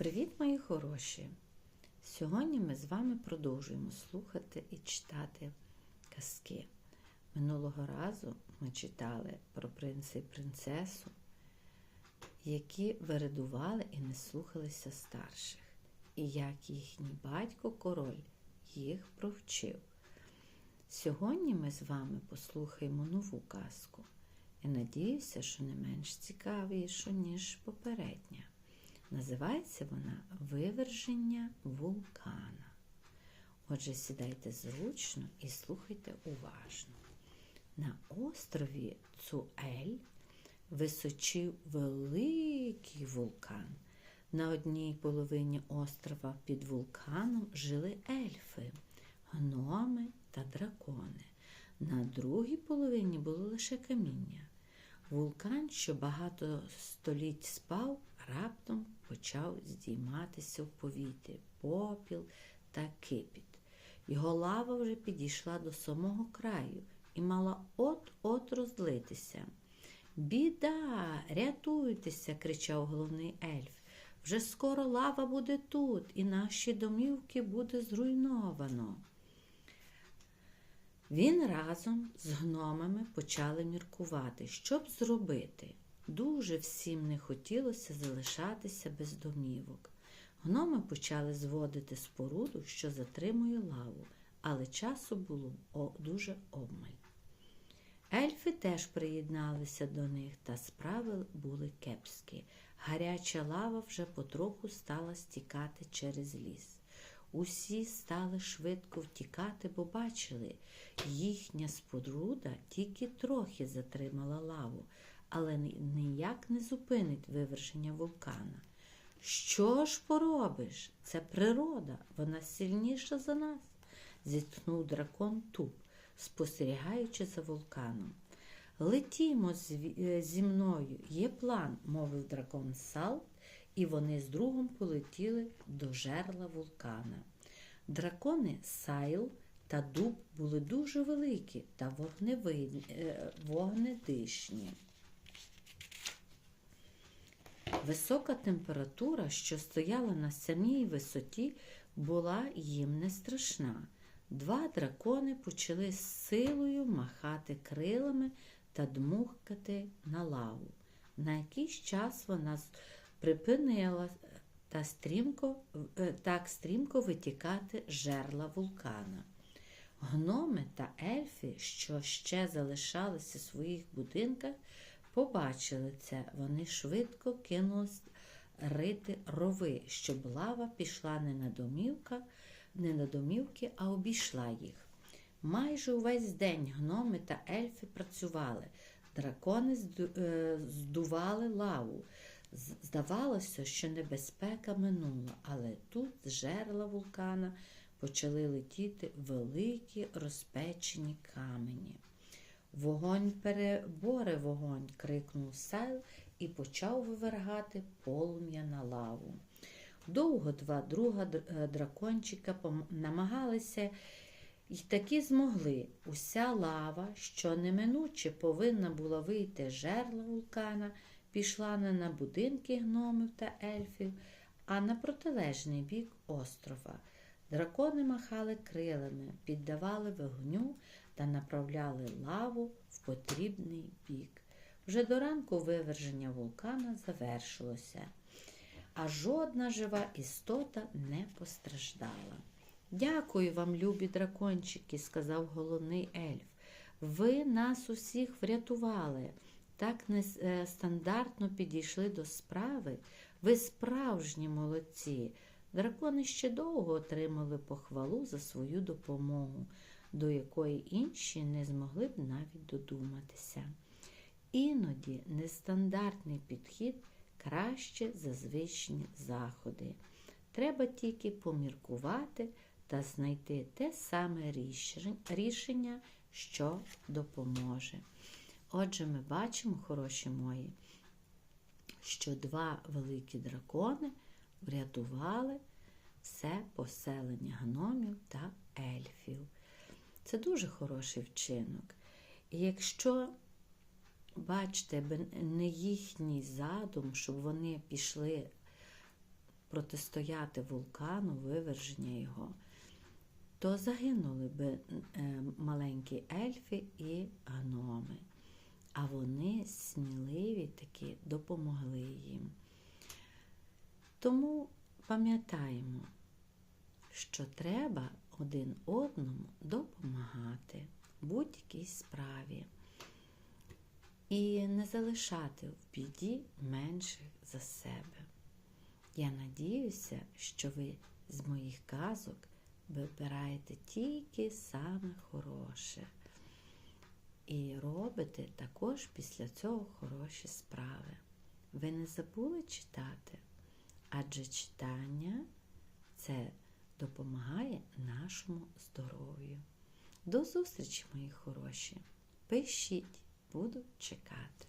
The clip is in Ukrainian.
Привіт, мої хороші! Сьогодні ми з вами продовжуємо слухати і читати казки. Минулого разу ми читали про принца і принцесу, які виридували і не слухалися старших, і як їхній батько король їх провчив. Сьогодні ми з вами послухаємо нову казку. І надіюся, що не менш цікавішу, ніж попередня. Називається вона Виверження вулкана. Отже, сідайте зручно і слухайте уважно. На острові Цуель височив великий вулкан. На одній половині острова під вулканом жили ельфи, гноми та дракони. На другій половині було лише каміння. Вулкан, що багато століть спав, раптом почав здійматися в повітрі, попіл та кипіт. Його лава вже підійшла до самого краю і мала от-от розлитися. Біда, рятуйтеся, кричав головний ельф. Вже скоро лава буде тут, і наші домівки буде зруйновано. Він разом з гномами почали міркувати, що б зробити. Дуже всім не хотілося залишатися без домівок. Гноми почали зводити споруду, що затримує лаву, але часу було дуже обмаль. Ельфи теж приєдналися до них, та справи були кепські. Гаряча лава вже потроху стала стікати через ліс. Усі стали швидко втікати, бо бачили, їхня споруда тільки трохи затримала лаву, але ніяк не зупинить виверження вулкана. Що ж поробиш? Це природа, вона сильніша за нас, зітхнув дракон туп, спостерігаючи за вулканом. Летімо зі мною, є план, мовив дракон Салт, і вони з другом полетіли до жерла вулкана. Дракони Сайл та дуб були дуже великі та вогнедишні. Висока температура, що стояла на самій висоті, була їм не страшна. Два дракони почали з силою махати крилами та дмухкати на лаву. На якийсь час вона припинила та стрімко, так стрімко витікати жерла вулкана. Гноми та ельфи, що ще залишалися в своїх будинках, побачили це. Вони швидко кинулись рити рови, щоб лава пішла не на домівка, не на домівки, а обійшла їх. Майже увесь день гноми та ельфи працювали, дракони здували лаву. Здавалося, що небезпека минула, але тут з жерла вулкана почали летіти великі розпечені камені. Вогонь переборе вогонь, крикнув Сайл і почав вивергати полум'я на лаву. Довго два друга дракончика намагалися і таки змогли. Уся лава, що неминуче повинна була вийти жерла вулкана, пішла не на будинки гномів та ельфів, а на протилежний бік острова. Дракони махали крилами, піддавали вогню та направляли лаву в потрібний бік. Вже до ранку виверження вулкана завершилося, а жодна жива істота не постраждала. Дякую вам, любі дракончики, сказав головний ельф. Ви нас усіх врятували. Так нестандартно підійшли до справи. Ви справжні молодці. Дракони ще довго отримали похвалу за свою допомогу, до якої інші не змогли б навіть додуматися. Іноді нестандартний підхід краще за звичні заходи. Треба тільки поміркувати та знайти те саме рішення, що допоможе. Отже, ми бачимо, хороші мої, що два великі дракони врятували все поселення гномів та ельфів. Це дуже хороший вчинок. І якщо, бачите, не їхній задум, щоб вони пішли протистояти вулкану, виверження його, то загинули би е, маленькі ельфи і гноми. А вони сміливі таки допомогли їм. Тому пам'ятаємо, що треба один одному допомагати в будь-якій справі і не залишати в біді менших за себе. Я надіюся, що ви з моїх казок вибираєте тільки саме хороше. І робите також після цього хороші справи. Ви не забули читати, адже читання допомагає нашому здоров'ю. До зустрічі, мої хороші! Пишіть, буду чекати.